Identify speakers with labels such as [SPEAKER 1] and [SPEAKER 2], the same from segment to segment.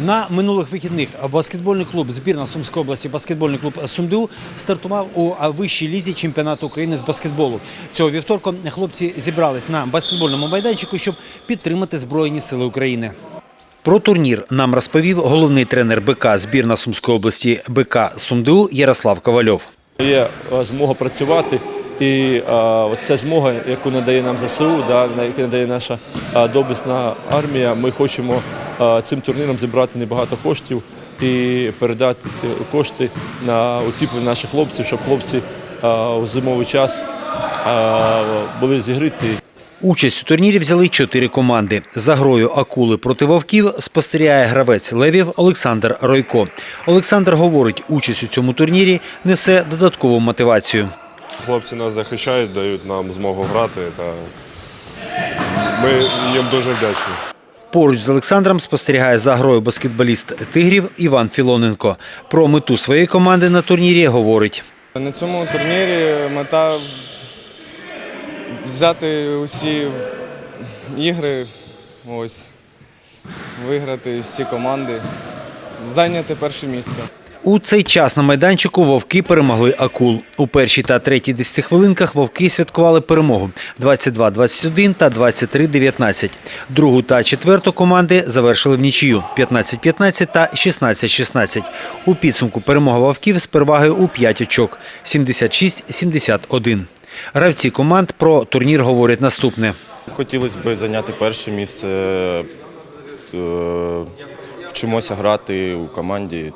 [SPEAKER 1] На минулих вихідних баскетбольний клуб збірна Сумської області, баскетбольний клуб СумДУ стартував у вищій лізі чемпіонату України з баскетболу. Цього вівторку хлопці зібрались на баскетбольному майданчику, щоб підтримати Збройні сили України. Про турнір нам розповів головний тренер БК збірна Сумської області БК СумДУ Ярослав Ковальов.
[SPEAKER 2] Є е, змога працювати, і от ця змога, яку надає нам ЗСУ, да, яку надає наша е, доблесна армія, ми хочемо е, цим турніром зібрати небагато коштів і передати ці кошти на утіплення наших хлопців, щоб хлопці е, у зимовий час е, були зігриті.
[SPEAKER 1] Участь у турнірі взяли чотири команди. За грою акули проти вовків спостерігає гравець левів Олександр Ройко. Олександр говорить, участь у цьому турнірі несе додаткову мотивацію.
[SPEAKER 3] Хлопці нас захищають, дають нам змогу грати. Та ми їм дуже вдячні.
[SPEAKER 1] Поруч з Олександром спостерігає за грою баскетболіст тигрів Іван Філоненко. Про мету своєї команди на турнірі говорить.
[SPEAKER 4] На цьому турнірі мета взяти усі ігри, ось, виграти всі команди, зайняти перше місце.
[SPEAKER 1] У цей час на майданчику вовки перемогли акул. У першій та третій десятихвилинках вовки святкували перемогу 22-21 та 23-19. Другу та четверту команди завершили в нічию 15-15 та 16-16. У підсумку перемога вовків з перевагою у 5 очок 76-71. Гравці команд про турнір говорять наступне.
[SPEAKER 5] Хотілося б зайняти перше місце. Вчимося грати у команді.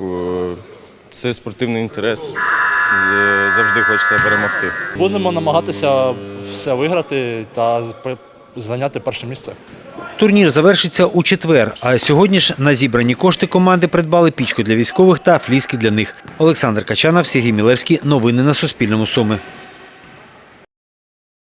[SPEAKER 5] Е, Це спортивний інтерес. Завжди хочеться перемогти.
[SPEAKER 6] Будемо намагатися все виграти та зайняти перше місце.
[SPEAKER 1] Турнір завершиться у четвер. А сьогодні ж на зібрані кошти команди придбали пічку для військових та фліски для них. Олександр Качанов, Сергій Мілевський. Новини на Суспільному. Суми.